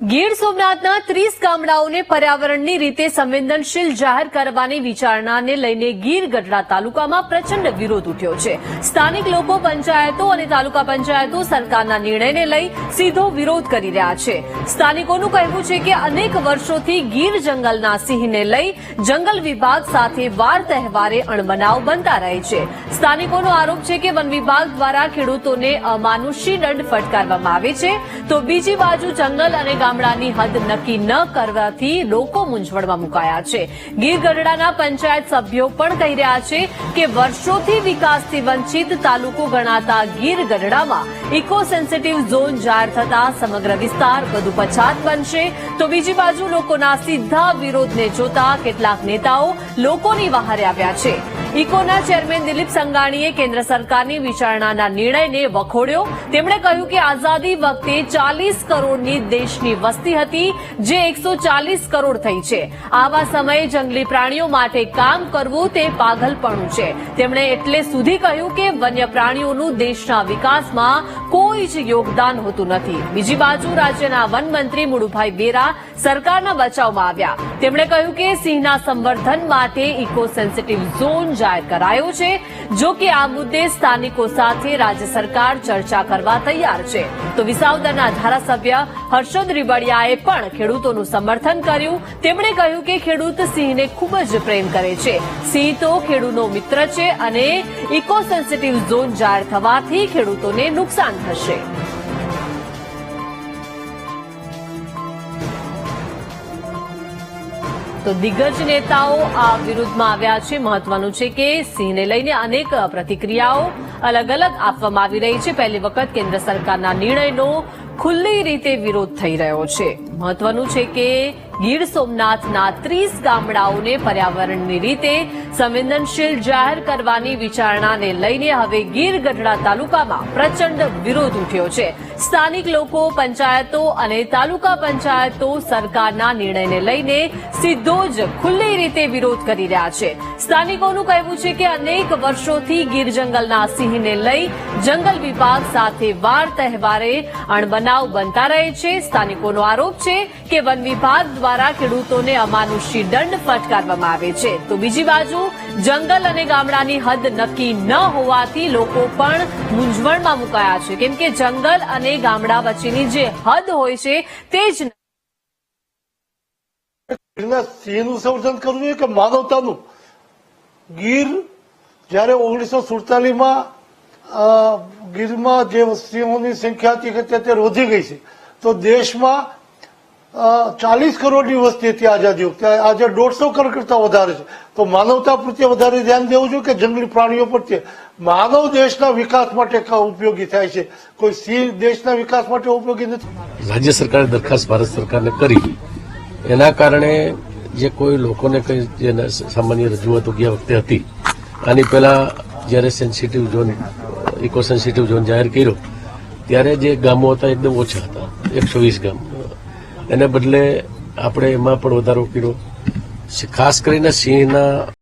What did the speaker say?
ગીર સોમનાથના ત્રીસ ગામડાઓને પર્યાવરણની રીતે સંવેદનશીલ જાહેર કરવાની વિચારણાને લઈને ગીર ગઢડા તાલુકામાં પ્રચંડ વિરોધ ઉઠ્યો છે. સ્થાનિક લોકો, પંચાયતો અને તાલુકા પંચાયતો સરકારના નિર્ણયને લઈ સીધો વિરોધ કરી રહ્યા છે. સ્થાનિકોનું કહેવું છે કે અનેક વર્ષોથી ગીર જંગલના સિંહને લઈ જંગલ વિભાગ સાથે વાર તહેવારે અણબનાવ બનતા રહે છે. સ્થાનિકોનો આરોપ છે કે વન વિભાગ દ્વારા ખેડૂતોને અમાનુષી દંડ ફટકારવામાં આવે છે. તો બીજી બાજુ જંગલ અને ગામડાની હદ નક્કી ન કરવાથી લોકો મૂંઝવણમાં મુકાયા છે. ગીર ગઢડાના પંચાયત સભ્યો પણ કહી રહ્યા છે કે વર્ષોથી વિકાસથી વંચિત તાલુકો ગણાતા ગીર ગઢડામાં ઇકો સેન્સિટિવ ઝોન જાહેર થતા સમગ્ર વિસ્તાર વધુ પછાત બનશે. તો બીજી બાજુ લોકોના સીધા વિરોધને જોતા કેટલાક નેતાઓ લોકોની વહારે આવ્યા છે. ઇકોના ચેરમેન દિલીપ સંઘાણીએ કેન્દ્ર સરકારની વિચારણાના નિર્ણયને વખોડ્યો. તેમણે કહ્યું કે આઝાદી વખતે ચાલીસ કરોડની દેશની વસ્તી હતી, જે એકસો કરોડ થઈ છે. આવા સમયે જંગલી પ્રાણીઓ માટે કામ કરવું તે પાગલપણું છે. તેમણે એટલે સુધી કહ્યું કે વન્ય પ્રાણીઓનું દેશના વિકાસમાં કોઈ જ યોગદાન હોતું નથી. બીજી બાજુ રાજ્યના વનમંત્રી મુળુભાઈ વેરા સરકારના બચાવમાં આવ્યા. તેમણે કહ્યું કે સિંહના સંવર્ધન માટે ઇકો સેન્સિટિવ ઝોન જાહેર કરાયો છે, જો કે આ મુદ્દે સ્થાનિકો સાથે રાજ્ય સરકાર ચર્ચા કરવા તૈયાર છે. તો વિસાવદરના ધારાસભ્ય હર્ષદ રીબડિયાએ પણ ખેડૂતોનું સમર્થન કર્યું. તેમણે કહ્યું કે ખેડૂત સિંહને ખૂબ જ પ્રેમ કરે છે. સિંહ તો ખેડૂતનો મિત્ર છે અને ઇકો સેન્સિટિવ ઝોન જાહેર થવાથી ખેડૂતોને નુકસાન થશે. તો દિગ્ગજ નેતાઓ આ વિરુદ્ધમાં આવ્યા છે. મહત્વનું છે કે સિંહને લઈને અનેક પ્રતિક્રિયાઓ અલગ અલગ આપવામાં આવી રહી છે. પહેલી વખત કેન્દ્ર સરકારના નિર્ણયનો ખુલ્લી રીતે વિરોધ થઈ રહ્યો છે. મહત્વનું છે કે ગીર સોમનાથના ત્રીસ ગામડાઓને પર્યાવરણની રીતે સંવેદનશીલ જાહેર કરવાની વિચારણાને લઈને હવે ગીર ગઢડા તાલુકામાં પ્રચંડ વિરોધ ઉઠ્યો છે. સ્થાનિક લોકો, પંચાયતો અને તાલુકા પંચાયતો સરકારના નિર્ણયને લઈને સીધો જ ખુલ્લી રીતે વિરોધ કરી રહ્યા છે. સ્થાનિકોનું કહેવું છે કે અનેક વર્ષોથી ગીર જંગલના સિંહને લઈ જંગલ વિભાગ સાથે વાર તહેવારે અણબનાવ બનતા રહે છે. સ્થાનિકોનો આરોપ છે કે વન વિભાગ દ્વારા ખેડૂતોને અમાનુષી દંડ ફટકારવામાં આવે છે. તો બીજી બાજુ, જંગલ અને ગામડાની હદ નક્કી ન હોવાથી લોકો પણ મૂંઝવણમાં મુકાયા છે. કેમ કે જંગલ અને ગામડા વચ્ચેની જે હદ હોય છે, તે જ સિંહનું સંવર્ધન કરવું કે માનવતાનું? ગીર જયારે ઓગણીસો સુડતાલીસમાં ગીરમાં જે વસ્તીઓની સંખ્યા હતી અત્યારે વધી ગઈ છે. તો દેશમાં ચાલીસ કરોડની વસ્તી હતી આઝાદી વખતે. આજે દોઢસો કરોડ કરતા વધારે છે. તો માનવતા પ્રત્યે વધારે ધ્યાન દેવું જોઈએ કે જંગલી પ્રાણીઓ પ્રત્યે? માનવ દેશના વિકાસ માટે ઉપયોગી થાય છે? કોઈ સિંહ દેશના વિકાસ માટે ઉપયોગી નથી? રાજ્ય સરકારે દરખાસ્ત ભારત સરકારને કરી. એના કારણે જે કોઈ લોકોને કઈ સામાન્ય રજૂઆતો ગયા વખતે હતી, આની પહેલા જ્યારે sensitive zone eco sensitive zone જાહેર કર્યો, ત્યારે જે ગામો હતા એકદમ ઓછા હતા, એકસો વીસ ગામ. એને બદલે આપણે એમાં પણ વધારો કર્યો. ખાસ કરીને સિંહના